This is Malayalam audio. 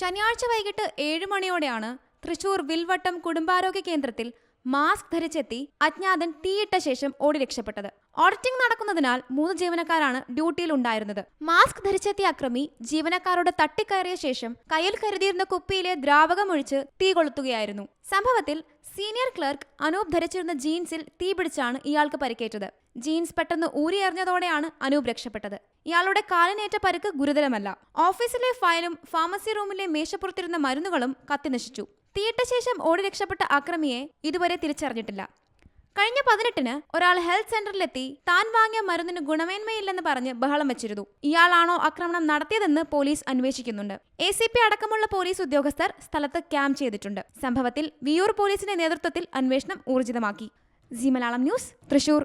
ശനിയാഴ്ച വൈകിട്ട് ഏഴ് മണിയോടെയാണ് തൃശൂർ വിൽവട്ടം കുടുംബാരോഗ്യ കേന്ദ്രത്തിൽ മാസ്ക് ധരിച്ചെത്തി അജ്ഞാതൻ തീയിട്ട ശേഷം ഓടി രക്ഷപ്പെട്ടത്. ഓഡിറ്റിംഗ് നടക്കുന്നതിനാൽ മൂന്ന് ജീവനക്കാരാണ് ഡ്യൂട്ടിയിൽ ഉണ്ടായിരുന്നത്. മാസ്ക് ധരിച്ചെത്തിയ അക്രമി ജീവനക്കാരോട് തട്ടിക്കയറിയ ശേഷം കയ്യിൽ കരുതിയിരുന്ന കുപ്പിയിലെ ദ്രാവകം ഒഴിച്ച് തീ കൊളുത്തുകയായിരുന്നു. സംഭവത്തിൽ സീനിയർ ക്ലർക്ക് അനൂപ് ധരിച്ചിരുന്ന ജീൻസിൽ തീപിടിച്ചാണ് ഇയാൾക്ക് പരിക്കേറ്റത്. ജീൻസ് പെട്ടെന്ന് ഊരിയെറിഞ്ഞതോടെയാണ് അനൂപ് രക്ഷപ്പെട്ടത്. ഇയാളുടെ കാലിനേറ്റ പരുക്ക് ഗുരുതരമല്ല. ഓഫീസിലെ ഫയലും ഫാർമസി റൂമിലെ മേശപ്പുറത്തിരുന്ന മരുന്നുകളും കത്തിനശിച്ചു തീയിട്ട ശേഷം ഓടി രക്ഷപ്പെട്ട അക്രമിയെ ഇതുവരെ തിരിച്ചറിഞ്ഞിട്ടില്ല. കഴിഞ്ഞ പതിനെട്ടിന് ഒരാൾ ഹെൽത്ത് സെന്ററിലെത്തി താൻ വാങ്ങിയ മരുന്നിന് ഗുണമേന്മയില്ലെന്ന് പറഞ്ഞ് ബഹളം വെച്ചിരുന്നു. ഇയാളാണോ ആക്രമണം നടത്തിയതെന്ന് പോലീസ് അന്വേഷിക്കുന്നുണ്ട്. എ സി പി അടക്കമുള്ള പോലീസ് ഉദ്യോഗസ്ഥർ സ്ഥലത്ത് ക്യാമ്പ് ചെയ്തിട്ടുണ്ട്. സംഭവത്തിൽ വിയൂർ പോലീസിന്റെ നേതൃത്വത്തിൽ അന്വേഷണം ഊർജിതമാക്കി. Zee Malayalam news Thrissur.